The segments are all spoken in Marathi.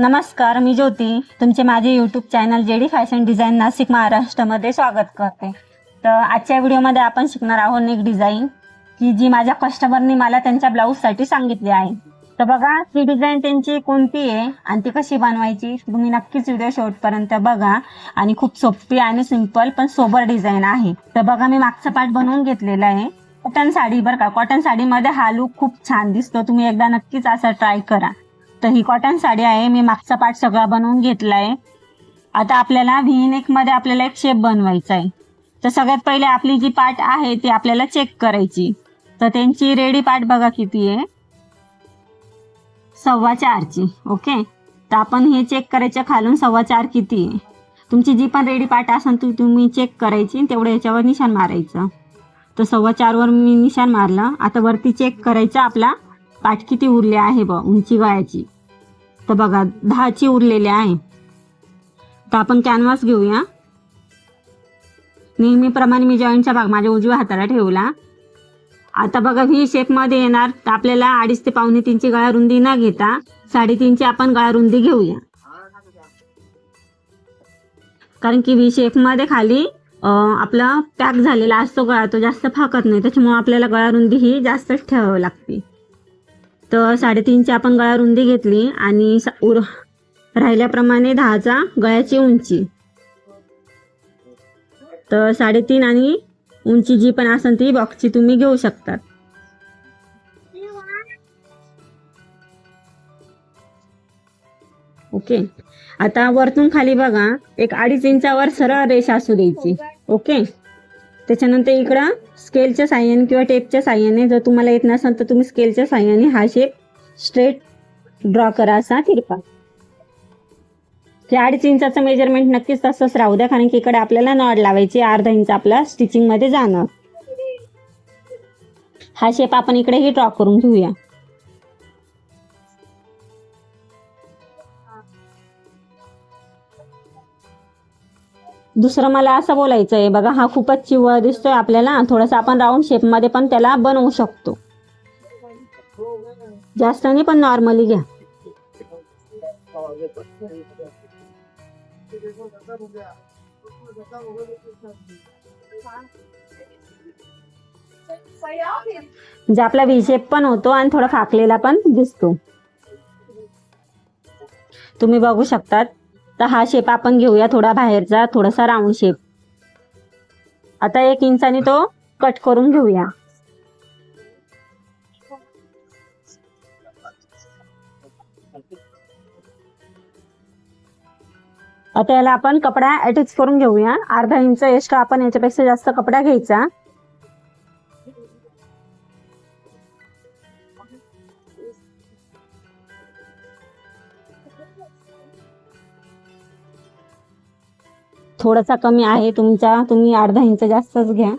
नमस्कार मी ज्योती. तुमचे माझे YouTube channel JD fashion design Nashik महाराष्ट्रामध्ये स्वागत करते. तर आजच्या व्हिडिओमध्ये आपण शिकणार आहोत एक डिझाईन की जी माझ्या कस्टमरनी मला त्यांच्या ब्लाऊजसाठी सांगितली आहे. तर बघा ती डिझाईन त्यांची कोणती आहे आणि ती कशी बनवायची तुम्ही नक्कीच व्हिडिओ शेवटपर्यंत बघा. आणि खूप सोपी आणि सिंपल पण सोबर डिझाईन आहे. तर बघा मी मागचा पार्ट बनवून घेतलेला आहे. कॉटन साडी बरं का कॉटन साडीमध्ये हा लुक खूप छान दिसतो. तुम्ही एकदा नक्कीच असा ट्राय करा. तर ही कॉटन साडी आहे. मी मागचा पार्ट सगळा बनवून घेतला आहे आता आपल्याला व्ही मध्ये आपल्याला एक शेप बनवायचा आहे तर सगळ्यात पहिले आपली जी पार्ट आहे ती आपल्याला चेक करायची. तर त्यांची रेडी पार्ट बघा किती आहे. सव्वा चारची ओके तर आपण हे चेक करायचं खालून सव्वा चार किती आहे. तुमची जी पण रेडी पार्ट असेल ती तुम्ही चेक करायची तेवढं याच्यावर निशाण मारायचं. तर सव्वा चारवर मी निशाण मारलं. आता वरती चेक करायचं आपला पाठ किती उरले आहे ब उंची गळ्याची तर बघा दहाची उरलेली आहे. तर आपण कॅनव्हास घेऊया. नेहमीप्रमाणे मी जॉईंटचा भाग माझ्या उजव्या हाताला ठेवला. आता बघा व्ही शेपमध्ये येणार. तर आपल्याला अडीच ते पावणे तीनची गळा रुंदी न घेता साडेतीनची आपण गळा रुंदी घेऊया. कारण की व्ही शेपमध्ये खाली आपला पॅक झालेला असतो गळा तो जास्त फाकत नाही. त्याच्यामुळे आपल्याला गळा रुंदी ही जास्तच ठेवावी लागते. तर साडेतीनची आपण गळा रुंदी घेतली आणि उर राहिल्याप्रमाणे दहाचा गळ्याची उंची. तर साडेतीन आणि उंची जी पण असेल ती बॉक्सची तुम्ही घेऊ शकतात ओके. आता वरतून खाली बघा एक अडीच इंचावर सरळ रेषा असू द्यायची. ओके. त्याच्यानंतर इकडं स्केलच्या साह्याने किंवा टेपच्या साह्याने जर तुम्हाला येत नसेल तर तुम्ही स्केलच्या साह्याने हा शेप स्ट्रेट ड्रॉ करा असा तिरपा. ते अडीच इंचाचं मेजरमेंट नक्कीच तसंच राहू द्या कारण की इकडे आपल्याला नॉड लावायची अर्धा इंच आपला स्टिचिंगमध्ये जाणार हा शेप आपण इकडेही ड्रॉ करून घेऊया. दुसरं मला असं बोलायचं आहे बघा हा खूपच चिवळ दिसतोय आपल्याला. थोडासा आपण राऊंड शेपमध्ये पण त्याला बनवू शकतो. जास्त नाही पण नॉर्मली घ्या. म्हणजे आपला व्ही शेप पण होतो आणि थोडा फाकलेला पण दिसतो. तुम्ही बघू शकतात. तर हा शेप आपण घेऊया थोडा बाहेरचा थोडासा राऊंड शेप आता एक इंचाने तो कट करून घेऊया. आता याला आपण कपडा अटॅच करून घेऊया. अर्धा इंच एक्स्ट्रा आपण याच्यापेक्षा जास्त कपडा घ्यायचा. थोडासा कमी आहे तुमचा. तुम्ही अर्धा इंच जास्तच घ्या.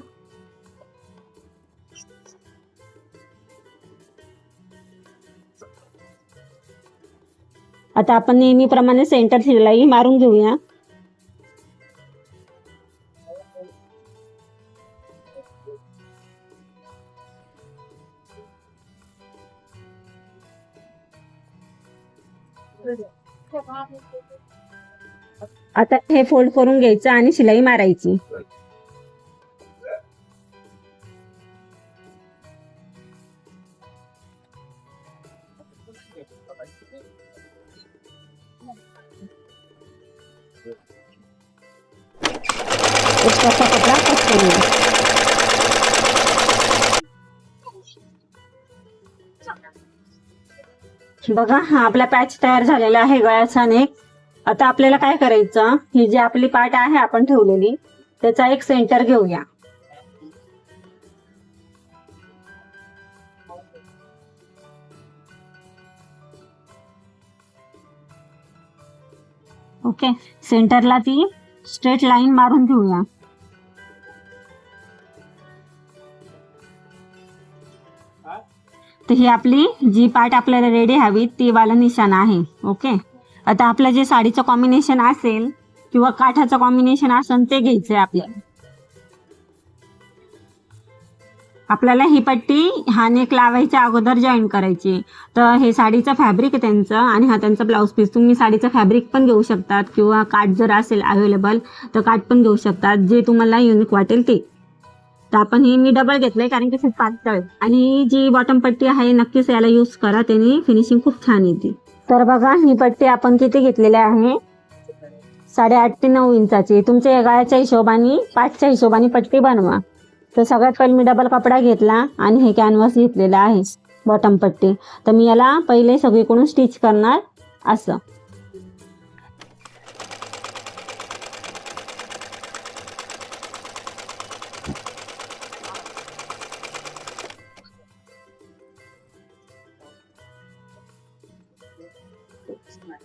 आता आपण नेहमीप्रमाणे सेंटर शिलाई मारून घेऊया. आता हे फोल्ड करून घ्यायचं आणि शिलाई मारायची. कपडा कट करूया. बघा हा आपला पॅच तयार झालेला आहे गळ्याचा नेक आता आपल्याला काय करायचं? ही जी आपली पाट आहे आपण ठेवलेली त्याचा एक सेंटर घेऊया. ओके सेंटरला ती स्ट्रेट लाईन मारून घेऊया. तर ही आपली जी पार्ट आपल्याला रेडी हवी ती वाला निशाण आहे. ओके? आता आपलं जे साडीचं कॉम्बिनेशन असेल किंवा काठाचं कॉम्बिनेशन असेल ते घ्यायचंय आपल्याला. आपल्याला ही पट्टी हा नेक लावायच्या अगोदर जॉईन करायची. तर हे साडीचं फॅब्रिक आहे त्यांचं आणि हा त्यांचा ब्लाऊज पीस तुम्ही साडीचं फॅब्रिक पण घेऊ शकतात किंवा काठ जर असेल अवेलेबल तर काठ पण घेऊ शकतात. जे तुम्हाला युनिक वाटेल ते. तर आपण हे मी डबल घेतलंय कारण की खूप पातळ आणि जी बॉटम पट्टी आहे नक्कीच याला यूज करा. त्याने फिनिशिंग खूप छान येते. तर बघा ही पट्टी आपण किती घेतलेली आहे? साडेआठ ते नऊ इंचाची. तुमच्या गळ्याच्या हिशोबाने पाचच्या हिशोबाने पट्टी बनवा. तर सगळ्यात पहिले मी डबल कपडा घेतला आणि हे कॅनव्हास घेतलेला आहे बॉटम पट्टी. तर मी याला पहिले सगळीकडून स्टिच करणार असं.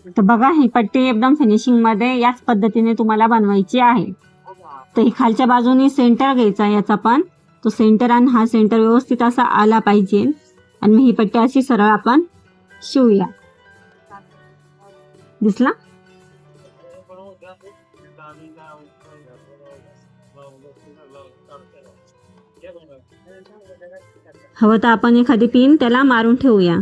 तर बघा ही पट्टी एकदम फिनिशिंगमध्ये याच पद्धतीने तुम्हाला बनवायची आहे. तर ही खालच्या बाजूने सेंटर घ्यायचा याचा पण. तो सेंटर आणि हा सेंटर व्यवस्थित असा आला पाहिजे. आणि मग ही पट्टी अशी सरळ आपण शिवूया. दिसला? हवं तर आपण एखादी पिन त्याला मारून ठेवूया.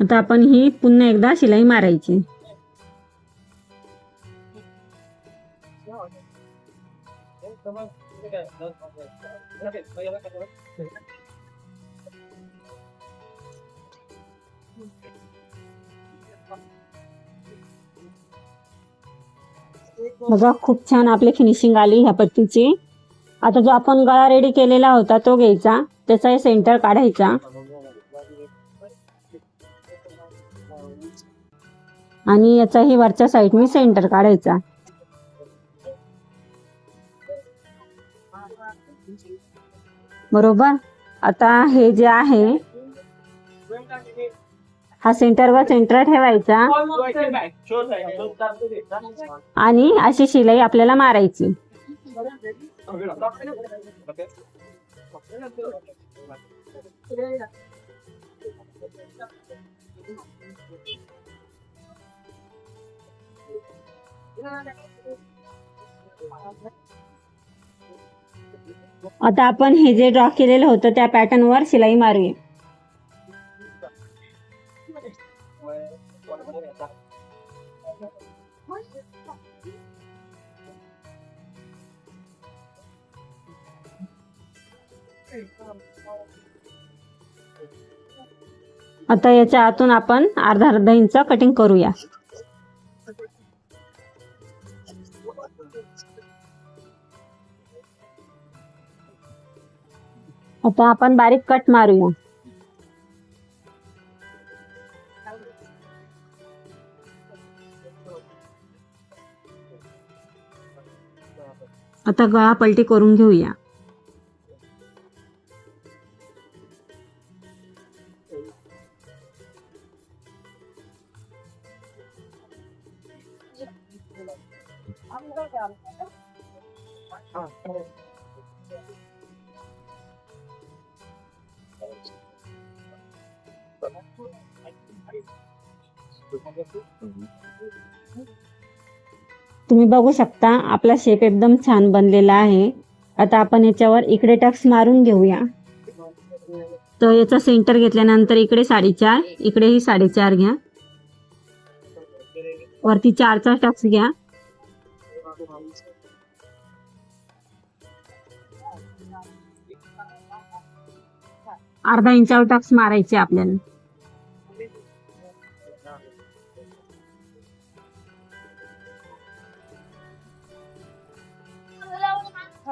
आता आपण ही पुन्हा एकदा शिलाई मारायची. बघा खूप छान आपली फिनिशिंग आली ह्या पट्टीची. आता जो आपण गळा रेडी केलेला होता तो घ्यायचा. त्याचा सेंटर काढायचा. आणि याचाही वरच्या साईडने सेंटर काढायचा. बरोबर? आता हे जे आहे हा सेंटरवर सेंटर ठेवायचा. आणि अशी शिलाई आपल्याला मारायची. आता आपण हे जे ड्रॉ केलेलं होतं त्या पॅटर्न वर शिलाई मारूया. आता याच्या आतून आपण अर्धा अर्धा इंच कटिंग करूया. आता आपण बारीक कट मारूया. आता गळा पलटी करून घेऊया. तुम्ही बघू शकता आपला शेप एकदम छान बनलेला आहे. आता आपण याच्यावर इकडे टक्स मारून घेऊया. तर याचा सेंटर घेतल्यानंतर इकडे साडेचार इकडेही साडेचार घ्या. वरती चारचा टक्स घ्या. अर्धा इंचावर टक्स मारायचे आपल्याला.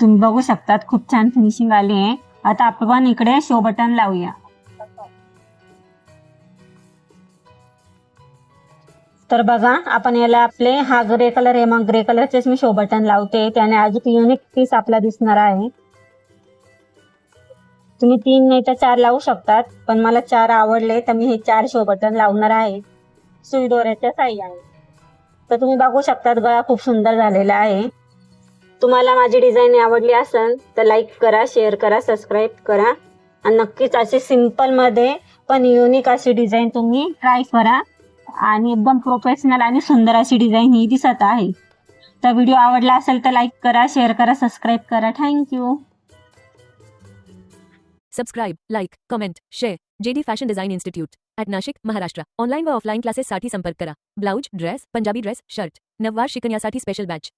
तुम्ही बघू शकतात खूप छान फिनिशिंग आली आहे. आता आपण इकडे शो बटन लावूया. तर बघा आपण याला आपले हा ग्रे कलर आहे मग ग्रे कलरचेच मी शो बटन लावते. त्याने अजून युनिक पीस आपला दिसणार आहे. तुम्ही तीन नाही तर चार लावू शकतात पण मला चार आवडले तर मी हे चार शो बटन लावणार आहे. सुई दोऱ्याच्या साह्याने. तर तुम्ही बघू शकतात गळा खूप सुंदर झालेला आहे. तुम्हाला माझी डिझाईन आवडली असेल तर लाईक करा शेअर करा सबस्क्राईब करा. आणि नक्कीच असे सिम्पलमध्ये पण युनिक अशी डिझाईन तुम्ही ट्राय करा. आणि एकदम प्रोफेशनल आणि सुंदर अशी डिझाईन ही दिसत आहे. तर व्हिडिओ आवडला असेल तर लाईक करा शेअर करा सबस्क्राईब करा. Thank you subscribe like comment share JD fashion design institute at Nashik Maharashtra online व ऑफलाईन क्लासेससाठी संपर्क करा. Blouse dress Punjabi dress shirt नववार शिकण्यासाठी स्पेशल बॅच